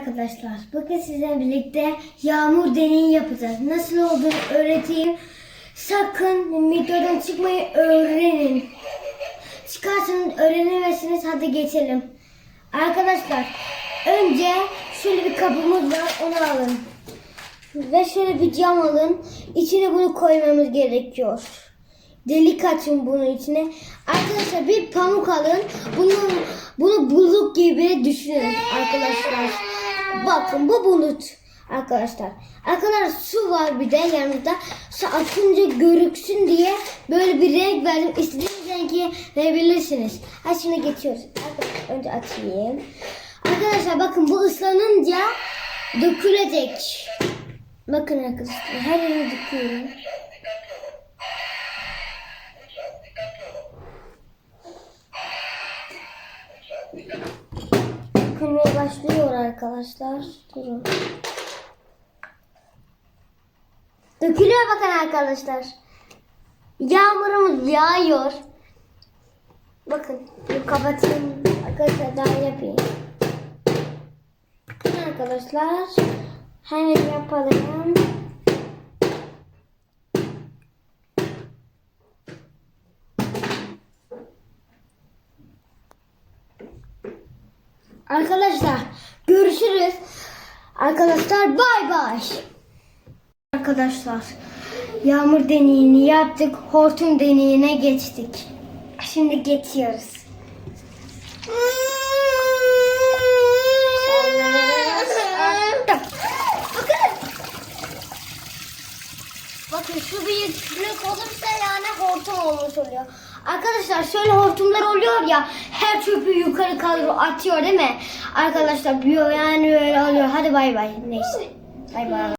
arkadaşlar. Bugün sizinle birlikte yağmur deneyi yapacağız. Nasıl olduğunu öğreteyim. Sakın videodan çıkmayı öğrenin. Çıkarsanız öğrenemezsiniz. Hadi geçelim. Arkadaşlar önce şöyle bir kabımız var. Onu alın. Ve şöyle bir cam alın. İçine bunu koymamız gerekiyor. Delik açın bunun içine. Arkadaşlar bir pamuk alın. Bunu bunu bulut gibi düşünün arkadaşlar. Bakın bu bulut arkadaşlar. Arkadaşlar su var bir de yanımızda. Su atınca görüksün diye böyle bir renk verdim. İstediğiniz rengi verebilirsiniz. Hadi şimdi geçiyoruz. Arkadaşlar önce açayım. Arkadaşlar bakın bu ıslanınca dökülecek. Bakın arkadaşlar her yere döküyorum. Başlıyor arkadaşlar. Durun. Dökülüyor bakın arkadaşlar. Yağmurumuz yağıyor. Bakın kapatayım. Arkadaşlar daha yapayım. Arkadaşlar hemen yapalım. Arkadaşlar görüşürüz. Arkadaşlar bay bay. Arkadaşlar yağmur deneyini yaptık. Hortum deneyine geçtik. Şimdi geçiyoruz. Bakın. Şu büyüklük olursa yani hortum olmuş oluyor. Arkadaşlar şöyle hortumlar ya her çöpü yukarı kaldırıyor atıyor değil mi? Arkadaşlar yani böyle oluyor. Hadi bay bay. Neyse. Bay bay.